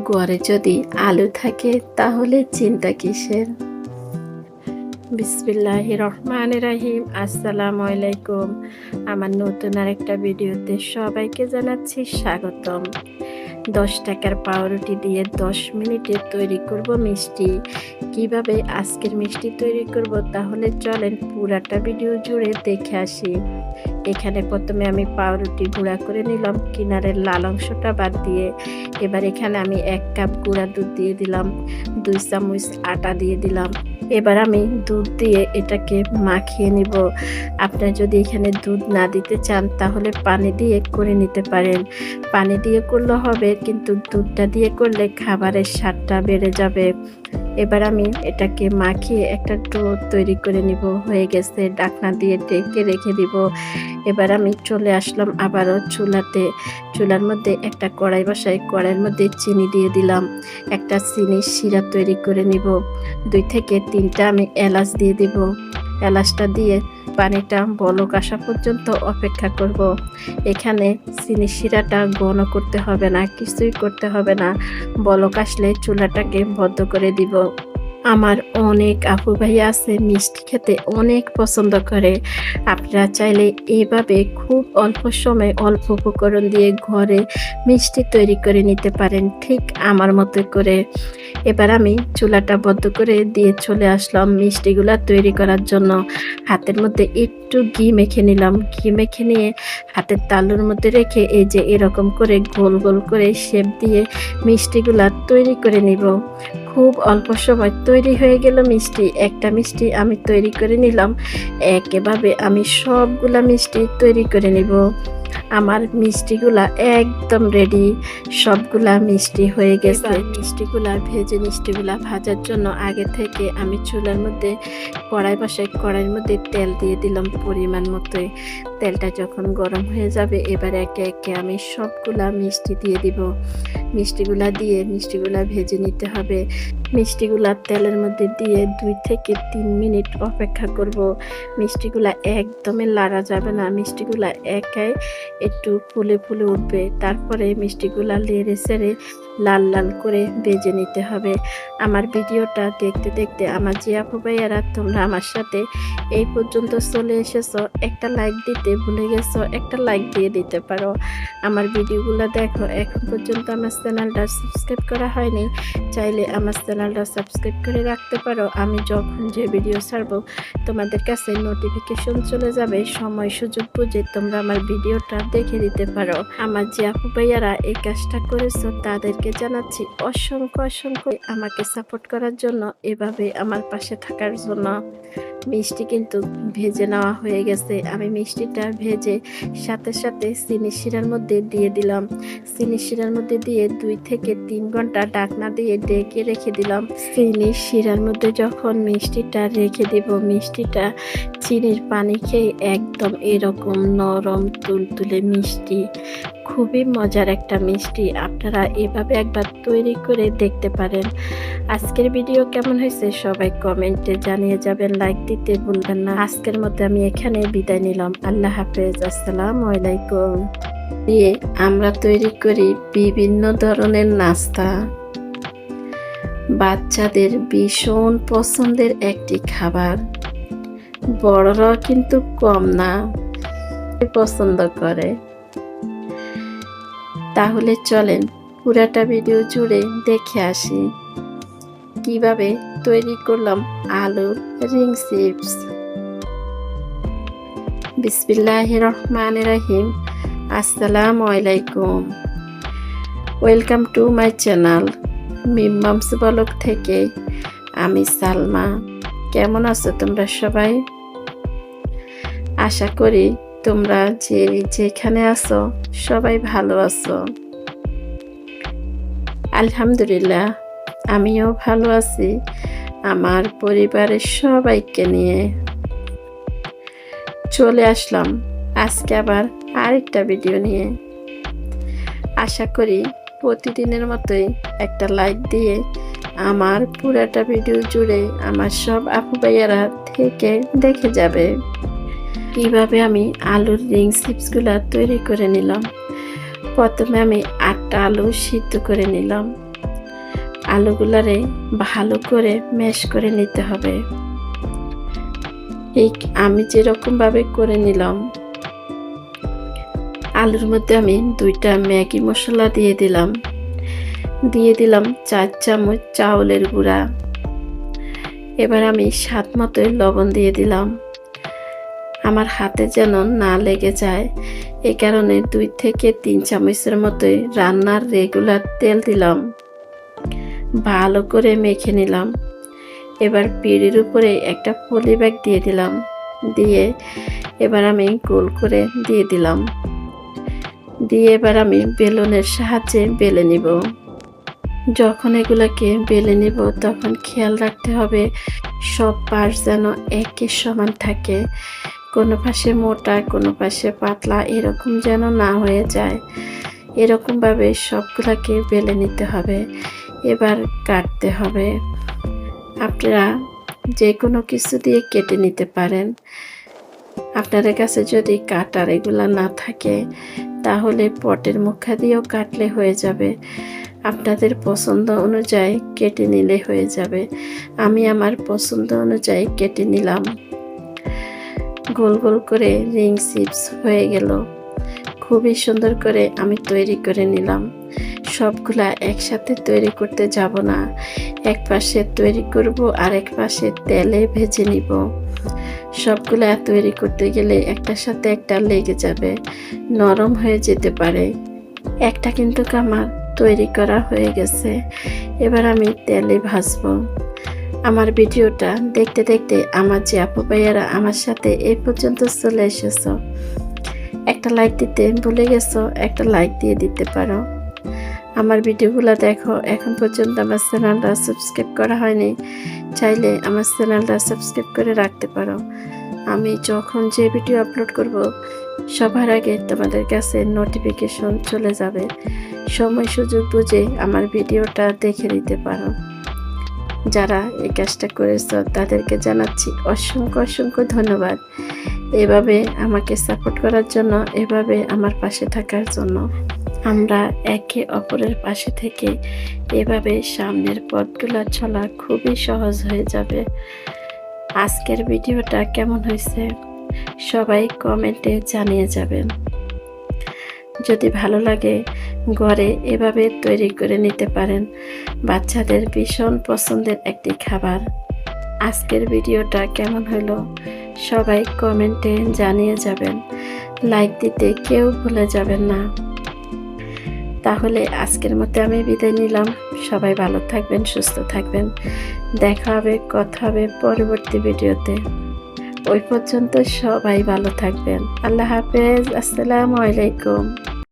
ঘরে যদি আলু থাকে, তাহলে চিন্তা কিসের? বিসমিল্লাহ রহমান রাহিম। আসসালাম আলাইকুম। আমার নতুন আরেকটা ভিডিওতে সবাইকে জানাচ্ছি স্বাগতম। দশ টাকার পাউরুটি দিয়ে দশ মিনিটে তৈরি করব মিষ্টি। কীভাবে আজকের মিষ্টি তৈরি করব? তাহলে চলেন পুরাটা ভিডিও জুড়ে দেখে আসি। এখানে প্রথমে আমি পাউরুটি গুঁড়া করে নিলাম, কিনারের লাল অংশটা বাদ দিয়ে। এবার এখানে আমি এক কাপ গুঁড়া দুধ দিয়ে দিলাম, দুই চামচ আটা দিয়ে দিলাম। এবার আমি দুধ দিয়ে এটাকে মাখিয়ে নিব। আপনার যদি এখানে দুধ না দিতে চান, তাহলে পানি দিয়ে করে নিতে পারেন। পানি দিয়ে করলে হবে কিন্তু দুধটা দিয়ে করলে খাবারের স্বাদটা বেড়ে যাবে। এবার আমি এটাকে মাখিয়ে একটা ডো তৈরি করে নিব। হয়ে গেছে ডাকনা দিয়ে ডেকে রেখে দিব। এবার আমি চলে আসলাম আবারও চুলাতে। চুলার মধ্যে একটা কড়াই বসাই কড়াইয়ের মধ্যে চিনি দিয়ে দিলাম। একটা চিনির শিরা তৈরি করে নিব। দুই থেকে তিনটা আমি এলাচ দিয়ে দিব। এলাচটা দিয়ে পানিটা বলক আসা পর্যন্ত অপেক্ষা করব। এখানে চিনি শিরাটা ঘন করতে হবে না, কিছুই করতে হবে না। বলক আসলে চুলাটাকে বদ্ধ করে দিব। আমার অনেক আপু ভাই আছে, মিষ্টি খেতে অনেক পছন্দ করে। আপনারা চাইলে এইভাবে খুব অল্প সময় অল্প উপকরণ দিয়ে ঘরে মিষ্টি তৈরি করে নিতে পারেন, ঠিক আমার মতো করে। এবার আমি চুলাটা বদ্ধ করে দিয়ে চলে আসলাম মিষ্টিগুলা তৈরি করার জন্য। হাতের মধ্যে একটু ঘি মেখে নিলাম। ঘি মেখে নিয়ে হাতের তালুর মধ্যে রেখে এই যে এরকম করে গোল গোল করে শেপ দিয়ে মিষ্টিগুলা তৈরি করে নিব। খুব অল্প সময় তৈরি হয়ে গেল মিষ্টি। একটা মিষ্টি আমি তৈরি করে নিলাম। একেভাবে আমি সবগুলা মিষ্টি তৈরি করে নিব। আমার মিষ্টিগুলা একদম রেডি সবগুলা মিষ্টি হয়ে গেছে। মিষ্টিগুলা ভেজে মিষ্টিগুলা ভাজার জন্য আগে থেকে আমি চুলার মধ্যে কড়াই বসাই কড়াইয়ের মধ্যে তেল দিয়ে দিলাম পরিমাণ মতোই তেলটা যখন গরম হয়ে যাবে, এবার একে একে আমি সবগুলা মিষ্টি দিয়ে দিব। মিষ্টিগুলা দিয়ে মিষ্টিগুলা ভেজে নিতে হবে। মিষ্টিগুলা তেলের মধ্যে দিয়ে দুই থেকে তিন মিনিট অপেক্ষা করব। মিষ্টিগুলা একদমই লাড়া যাবে না। মিষ্টিগুলা একাই একটু ফুলে ফুলে উঠবে। তারপরে মিষ্টিগুলা লেড়ে সেড়ে লাল লাল করে বেজে নিতে হবে। আমার ভিডিওটা দেখতে দেখতে আমার আপু ভাইয়ারা তোমরা আমার সাথে এই পর্যন্ত চলে এসেছ, একটা লাইক দিতে ভুলে গেছো, একটা লাইক দিয়ে দিতে পারো। আমার ভিডিওগুলো দেখো। এখন পর্যন্ত আমার চ্যানেলটা সাবস্ক্রাইব করা হয়নি, চাইলে আমার চ্যানেলটা সাবস্ক্রাইব করে রাখতে পারো। আমি যখন যে ভিডিও ছাড়বো, তোমাদের কাছে নোটিফিকেশন চলে যাবে। সময় সুযোগ বুঝে তোমরা আমার ভিডিওটা দেখে দিতে পারো। আমার যে আপু ভাইয়ারা এই কাজটা করেছ, তাদেরকে জানাচ্ছি অসংখ্য অসংখ্য আমাকে সাপোর্ট করার জন্য, এভাবে আমার পাশে থাকার জন্য। মিষ্টি কিন্তু ভেজে নেওয়া হয়ে গেছে। আমি মিষ্টিটা ভেজে সাথে সাথে চিনি শিরার মধ্যে দিয়ে দিলাম। চিনি শিরার মধ্যে দিয়ে দুই থেকে তিন ঘণ্টা ডাকনা দিয়ে ডেকে রেখে দিলাম। চিনি শিরার মধ্যে যখন মিষ্টিটা রেখে দিব, মিষ্টিটা চিনির পানি খেয়ে একদম এরকম নরম তুলতুলে মিষ্টি খুবই মজার একটা মিষ্টি। আপনারা এভাবে একবার তৈরি করে দেখতে পারেন। আজকের ভিডিও কেমন হয়েছে সবাই কমেন্টে জানিয়ে যাবেন, লাইক দিতে ভুলবেন না। আজকের মতো আমি এখানে বিদায় নিলাম। আল্লাহ হাফেজ। আসসালামু আলাইকুম। দিয়ে আমরা তৈরি করি বিভিন্ন ধরনের নাস্তা। বাচ্চাদের ভীষণ পছন্দের একটি খাবার। বড়রা কিন্তু কম না, পছন্দ করে। তাহলে চলেন, পুরাটা ভিডিও জুড়ে দেখে আসি। কীভাবে তৈরি করলাম আলুর রিং চিপস। বিসমিল্লাহ রহমান রাহিম, আসসালামু আলাইকুম। ওয়েলকাম টু মাই চ্যানেল মিমামস বলক থেকে আমি সালমা। কেমন আছো তোমরা সবাই? আশা করি তোমরা যে যেখানে আছো, সবাই ভালো আছো। আলহামদুলিল্লাহ, আমিও ভালো আছি। আমার পরিবারের সবাইকে নিয়ে চলে আসলাম। আজকে আবার আরেকটা ভিডিও নিয়ে। আশা করি প্রতিদিনের মতোই একটা লাইক দিয়ে আমার পুরাটা ভিডিও জুড়ে আমার সব আপু ভাইয়ারা থেকে দেখে যাবে। কীভাবে আমি আলুর রিং চিপসগুলো তৈরি করে নিলাম? প্রথমে আমি আটটা আলু সিদ্ধ করে নিলাম। আলুগুলারে ভালো করে ম্যাশ করে নিতে হবে। এই আমি যেরকমভাবে করে নিলাম। আলুর মধ্যে আমি দুইটা ম্যাগি মশলা দিয়ে দিলাম। দিয়ে দিলাম চার চামচ চাউলের গুঁড়া। এবার আমি স্বাদ মতোই লবণ দিয়ে দিলাম। আমার হাতে যেন না লেগে যায়। এ কারণে দুই থেকে তিন চামচের মতোই রান্নার রেগুলার তেল দিলাম। ভালো করে মেখে নিলাম। এবার পিড়ির উপরে একটা পলি ব্যাগ দিয়ে দিলাম। দিয়ে এবার আমি গোল করে দিয়ে দিলাম। দিয়ে এবার আমি বেলুনের সাহায্যে বেলে নিব। যখন এগুলাকে বেলে নিব, তখন খেয়াল রাখতে হবে সব পাশ যেন একই সমান থাকে। কোনো পাশে মোটা, কোনো পাশে পাতলা, এরকম যেন না হয়ে যায়। এরকমভাবে সবগুলাকে বেলে নিতে হবে, এবার কাটতে হবে। আপনারা যে কোনো কিছু দিয়ে কেটে নিতে পারেন। আপনাদের কাছে যদি কাটার এগুলা না থাকে, তাহলে পটের মুখা দিয়েও কাটলে হয়ে যাবে। আপনাদের পছন্দ অনুযায়ী কেটে নিলে হয়ে যাবে। আমি আমার পছন্দ অনুযায়ী কেটে নিলাম। গোল গোল করে রিং চিপস হয়ে গেল। খুবই সুন্দর করে আমি তৈরি করে নিলাম। সবগুলা একসাথে তৈরি করতে যাব না। এক পাশে তৈরি করব আর এক পাশে তেলে ভেজে নিব। সবগুলা তৈরি করতে গেলে একটার সাথে একটা লেগে যাবে, নরম হয়ে যেতে পারে। একটা কিন্তু আমার তৈরি করা হয়ে গেছে। এবার আমি তেলে ভাজবো। আমার ভিডিওটা দেখতে দেখতে আমার যে আপু ভাইয়ারা আমার সাথে এই পর্যন্ত চলে এসেছ। একটা লাইক দিতে ভুলে গেছো, একটা লাইক দিয়ে দিতে পারো। আমার ভিডিওগুলো দেখো, এখন পর্যন্ত আমার চ্যানেলটা সাবস্ক্রাইব করা হয়নি, চাইলে আমার চ্যানেলটা সাবস্ক্রাইব করে রাখতে পারো। আমি যখন যে ভিডিও আপলোড করব, সবার আগে তোমাদের কাছে নোটিফিকেশন চলে যাবে। সময় সুযোগ বুঝে আমার ভিডিওটা দেখে নিতে পারো। যারা এই কাজটা করেছ, তাদেরকে জানাচ্ছি অসংখ্য অসংখ্য ধন্যবাদ। এভাবে আমাকে সাপোর্ট করার জন্য, এভাবে আমার পাশে থাকার জন্য। আমরা একে অপরের পাশে থেকে এভাবে সামনের পথগুলো চলা খুবই সহজ হয়ে যাবে। আজকের ভিডিওটা কেমন হয়েছে, সবাই কমেন্টে জানিয়ে যাবেন। যদি ভালো লাগে ঘরে এভাবে তৈরি করে নিতে পারেন। বাচ্চাদের ভীষণ পছন্দের একটি খাবার। আজকের ভিডিওটা কেমন হলো? সবাই কমেন্টে জানিয়ে যাবেন। লাইক দিতে কেউ ভুলে যাবেন না। তাহলে আজকের মতো আমি বিদায় নিলাম। সবাই ভালো থাকবেন, সুস্থ থাকবেন। দেখা হবে, কথা হবে পরবর্তী ভিডিওতে। ওই পর্যন্ত সবাই ভালো থাকবেন। আল্লাহ হাফেজ। আসসালামু আলাইকুম।